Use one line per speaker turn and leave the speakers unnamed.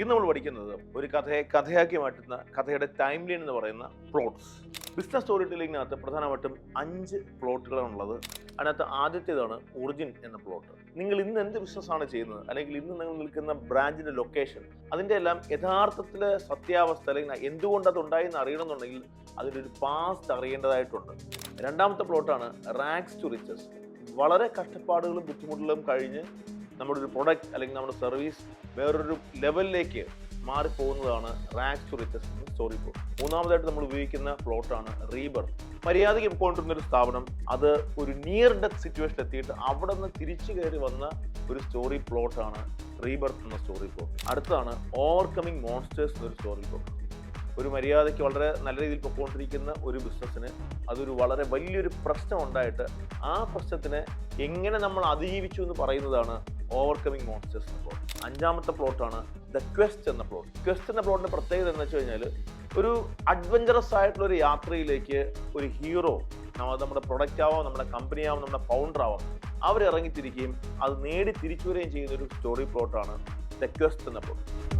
ഇന്ന് നമ്മൾ പഠിക്കുന്നത് ഒരു കഥയെ കഥയാക്കി മാറ്റുന്ന കഥയുടെ ടൈം ലൈൻ എന്ന് പറയുന്ന പ്ലോട്ട്സ് ബിസിനസ് സ്റ്റോറി ടെല്ലിങ്ങിനകത്ത് പ്രധാനമായിട്ടും അഞ്ച് പ്ലോട്ടുകളാണുള്ളത് അതിനകത്ത് ആദ്യത്തേതാണ് ഒറിജിൻ എന്ന പ്ലോട്ട് നിങ്ങൾ ഇന്ന് എന്ത് ബിസിനസ്സാണ് ചെയ്യുന്നത്? അല്ലെങ്കിൽ ഇന്ന് നിങ്ങൾ നിൽക്കുന്ന ബ്രാഞ്ചിന്റെ ലൊക്കേഷൻ അതിന്റെ എല്ലാം യഥാർത്ഥത്തിൽ സത്യാവസ്ഥ അല്ലെങ്കിൽ എന്തുകൊണ്ട് അത് ഉണ്ടായി എന്ന് അറിയണമെന്നുണ്ടെങ്കിൽ അതിന്റെ ഒരു പാസ്റ്റ് അറിയേണ്ടതായിട്ടുണ്ട്. രണ്ടാമത്തെ പ്ലോട്ടാണ് റാക്സ് ടു റിച്ചസ് വളരെ കഷ്ടപ്പാടുകളും ബുദ്ധിമുട്ടുകളും കഴിഞ്ഞ് നമ്മുടെ ഒരു പ്രൊഡക്റ്റ് അല്ലെങ്കിൽ നമ്മുടെ സർവീസ് വേറൊരു ലെവലിലേക്ക് മാറിപ്പോകുന്നതാണ് rags to riches story plot മൂന്നാമതായിട്ട് നമ്മൾ ഉപയോഗിക്കുന്ന പ്ലോട്ടാണ് റീബർ മര്യാദയ്ക്ക് പോയിക്കൊണ്ടിരുന്ന ഒരു സ്ഥാപനം അത് ഒരു നിയർ ഡെത്ത് സിറ്റുവേഷൻ എത്തിയിട്ട് അവിടെ നിന്ന് തിരിച്ചു കയറി വന്ന ഒരു സ്റ്റോറി പ്ലോട്ടാണ് റീബർത്ത് എന്ന സ്റ്റോറി പ്ലോട്ട് അടുത്താണ് ഓവർകമ്മിങ് മോൺസ്റ്റേഴ്സ് എന്നൊരു സ്റ്റോറി പ്ലോട്ട് ഒരു മര്യാദയ്ക്ക് വളരെ നല്ല രീതിയിൽ പൊക്കോണ്ടിരിക്കുന്ന ഒരു ബിസിനസ്സിന് അതൊരു വളരെ വലിയൊരു പ്രശ്നം ഉണ്ടായിട്ട് ആ പ്രശ്നത്തിനെ എങ്ങനെ നമ്മൾ അതിജീവിച്ചു എന്ന് പറയുന്നതാണ് ഓവർകമ്മിങ് മോൺസ്റ്റേഴ്സ് എന്ന പ്ലോട്ട് അഞ്ചാമത്തെ പ്ലോട്ടാണ് ദ ക്വസ്റ്റ് എന്ന പ്ലോട്ട് ക്വസ്റ്റ് എന്ന പ്ലോട്ടിന്റെ പ്രത്യേകത എന്ന് വെച്ച് കഴിഞ്ഞാൽ ഒരു അഡ്വഞ്ചറസ് ആയിട്ടുള്ള ഒരു യാത്രയിലേക്ക് ഒരു ഹീറോ നമ്മുടെ പ്രൊഡക്റ്റ് ആവാം നമ്മുടെ കമ്പനി ആവാം നമ്മുടെ ഫൗണ്ടർ ആവാം അവരിറങ്ങിത്തിരിക്കുകയും അത് നേടി തിരിച്ചു വരികയും ചെയ്യുന്ന ഒരു സ്റ്റോറി പ്ലോട്ടാണ് ദ ക്വസ്റ്റ് എന്ന പ്ലോട്ട്